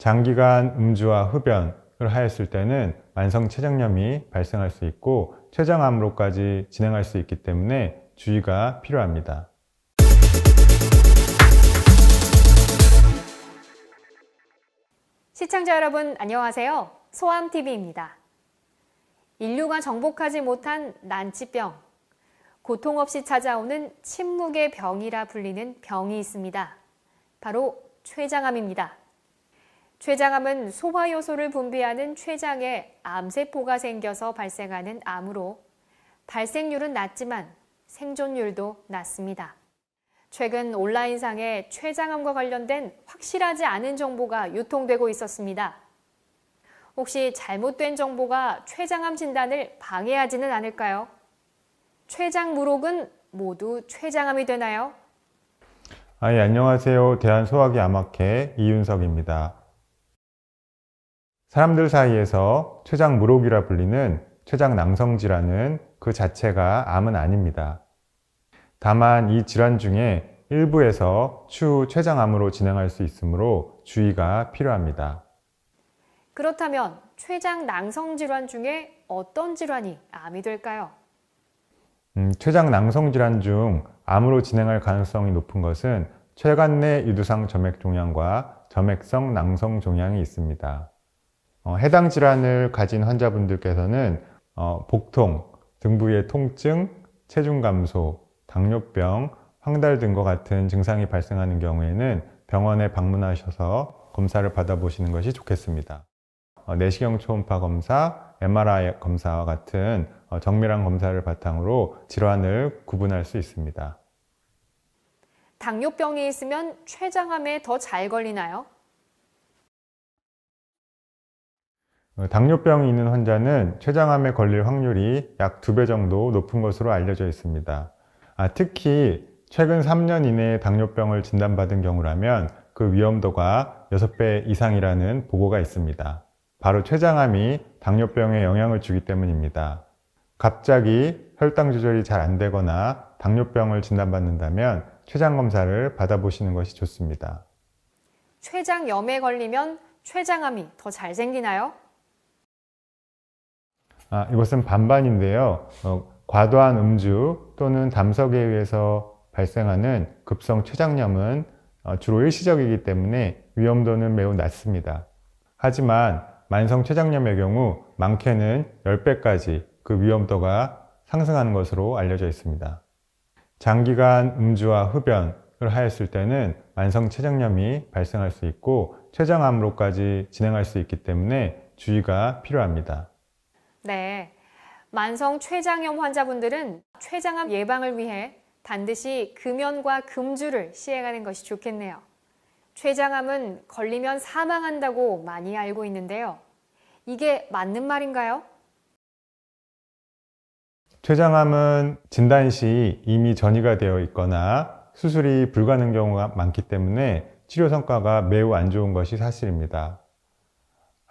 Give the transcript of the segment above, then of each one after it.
장기간 음주와 흡연을 하였을 때는 만성 췌장염이 발생할 수 있고 췌장암으로까지 진행할 수 있기 때문에 주의가 필요합니다. 시청자 여러분 안녕하세요. 소암TV입니다. 인류가 정복하지 못한 난치병, 고통 없이 찾아오는 침묵의 병이라 불리는 병이 있습니다. 바로 췌장암입니다. 췌장암은 소화 요소를 분비하는 췌장에 암세포가 생겨서 발생하는 암으로 발생률은 낮지만 생존율도 낮습니다. 최근 온라인상에 췌장암과 관련된 확실하지 않은 정보가 유통되고 있었습니다. 혹시 잘못된 정보가 췌장암 진단을 방해하지는 않을까요? 췌장 무록은 모두 췌장암이 되나요? 아, 예, 안녕하세요. 대한소화기 암학회 이윤석입니다. 사람들 사이에서 췌장 무록이라 불리는 췌장 낭성 질환은 그 자체가 암은 아닙니다. 다만 이 질환 중에 일부에서 추후 췌장암으로 진행할 수 있으므로 주의가 필요합니다. 그렇다면 췌장 낭성 질환 중에 어떤 질환이 암이 될까요? 음, 췌장 낭성 질환 중 암으로 진행할 가능성이 높은 것은 췌간 내 유두상 점액 종양과 점액성 낭성 종양이 있습니다. 어, 해당 질환을 가진 환자분들께서는 어, 복통, 등 부위의 통증, 체중 감소, 당뇨병, 황달 등과 같은 증상이 발생하는 경우에는 병원에 방문하셔서 검사를 받아보시는 것이 좋겠습니다. 어, 내시경 초음파 검사, MRI 검사와 같은 어, 정밀한 검사를 바탕으로 질환을 구분할 수 있습니다. 당뇨병이 있으면 췌장암에 더 잘 걸리나요? 당뇨병이 있는 환자는 췌장암에 걸릴 확률이 약 두 배 정도 높은 것으로 알려져 있습니다. 아, 특히 최근 3년 이내에 당뇨병을 진단받은 경우라면 그 위험도가 6배 이상이라는 보고가 있습니다. 바로 췌장암이 당뇨병에 영향을 주기 때문입니다. 갑자기 혈당 조절이 잘 안 되거나 당뇨병을 진단받는다면 췌장 검사를 받아보시는 것이 좋습니다. 췌장염에 걸리면 췌장암이 더 잘 생기나요? 아, 이것은 반반인데요. 어, 과도한 음주 또는 담석에 의해서 발생하는 급성 췌장염은 어, 주로 일시적이기 때문에 위험도는 매우 낮습니다. 하지만 만성 췌장염의 경우 많게는 10배까지 그 위험도가 상승하는 것으로 알려져 있습니다. 장기간 음주와 흡연을 하였을 때는 만성 췌장염이 발생할 수 있고 췌장암으로까지 진행할 수 있기 때문에 주의가 필요합니다. 네. 만성 췌장염 환자분들은 췌장암 예방을 위해 반드시 금연과 금주를 시행하는 것이 좋겠네요. 췌장암은 걸리면 사망한다고 많이 알고 있는데요. 이게 맞는 말인가요? 췌장암은 진단 시 이미 전이가 되어 있거나 수술이 불가능 경우가 많기 때문에 치료 성과가 매우 안 좋은 것이 사실입니다.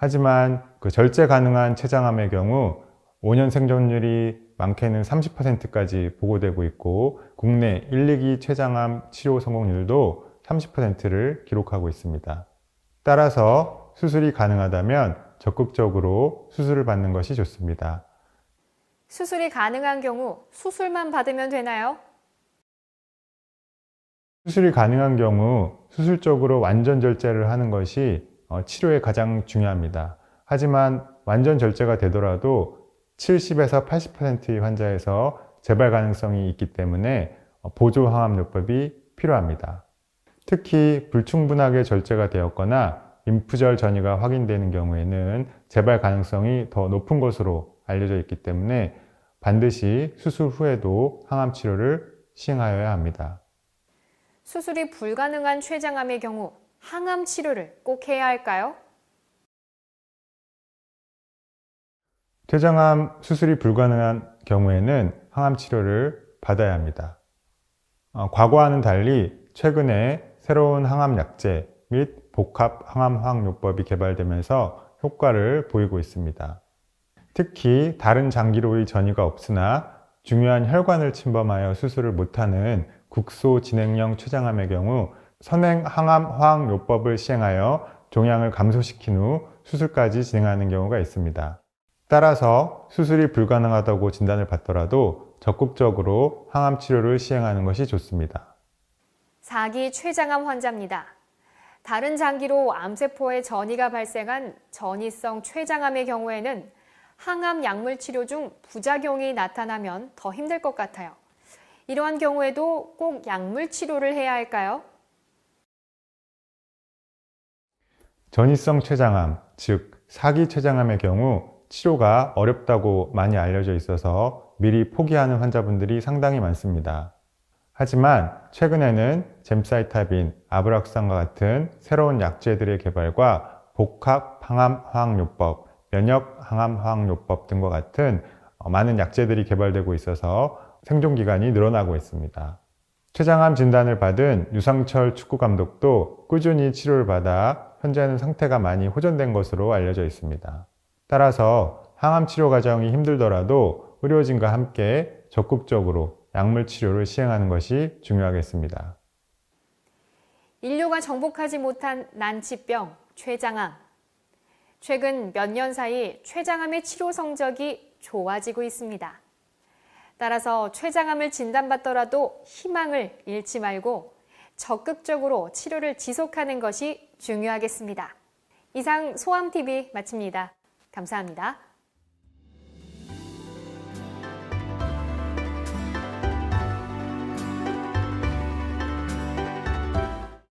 하지만 그 절제 가능한 췌장암의 경우 5년 생존율이 많게는 30%까지 보고되고 있고 국내 1, 2기 췌장암 치료 성공률도 30%를 기록하고 있습니다. 따라서 수술이 가능하다면 적극적으로 수술을 받는 것이 좋습니다. 수술이 가능한 경우 수술만 받으면 되나요? 수술이 가능한 경우 수술적으로 완전 절제를 하는 것이 어, 치료에 가장 중요합니다. 하지만 완전 절제가 되더라도 70에서 80%의 환자에서 재발 가능성이 있기 때문에 어, 보조 항암요법이 필요합니다. 특히 불충분하게 절제가 되었거나 림프절 전이가 확인되는 경우에는 재발 가능성이 더 높은 것으로 알려져 있기 때문에 반드시 수술 후에도 항암 치료를 시행하여야 합니다. 수술이 불가능한 췌장암의 경우 항암 치료를 꼭 해야 할까요? 췌장암 수술이 불가능한 경우에는 항암 치료를 받아야 합니다. 어, 과거와는 달리 최근에 새로운 항암 약제 및 복합 항암 화학요법이 개발되면서 효과를 보이고 있습니다. 특히 다른 장기로의 전이가 없으나 중요한 혈관을 침범하여 수술을 못하는 국소 진행형 췌장암의 경우 선행 항암 화학요법을 시행하여 종양을 감소시킨 후 수술까지 진행하는 경우가 있습니다. 따라서 수술이 불가능하다고 진단을 받더라도 적극적으로 항암 치료를 시행하는 것이 좋습니다. 4기 췌장암 환자입니다. 다른 장기로 암세포의 전이가 발생한 전이성 췌장암의 경우에는 항암 약물 치료 중 부작용이 나타나면 더 힘들 것 같아요. 이러한 경우에도 꼭 약물 치료를 해야 할까요? 전이성 췌장암, 즉 사기 췌장암의 경우 치료가 어렵다고 많이 알려져 있어서 미리 포기하는 환자분들이 상당히 많습니다. 하지만 최근에는 잼사이타빈, 아브락산과 같은 새로운 약제들의 개발과 복합 항암 화학요법, 면역 항암 화학요법 등과 같은 어, 많은 약제들이 개발되고 있어서 생존 기간이 늘어나고 있습니다. 췌장암 진단을 받은 유상철 축구 감독도 꾸준히 치료를 받아 현재는 상태가 많이 호전된 것으로 알려져 있습니다. 따라서 항암 치료 과정이 힘들더라도 의료진과 함께 적극적으로 약물 치료를 시행하는 것이 중요하겠습니다. 인류가 정복하지 못한 난치병, 췌장암. 최근 몇 년 사이 췌장암의 치료 성적이 좋아지고 있습니다. 따라서 췌장암을 진단받더라도 희망을 잃지 말고 적극적으로 치료를 지속하는 것이 중요하겠습니다. 이상 소암TV 마칩니다. 감사합니다.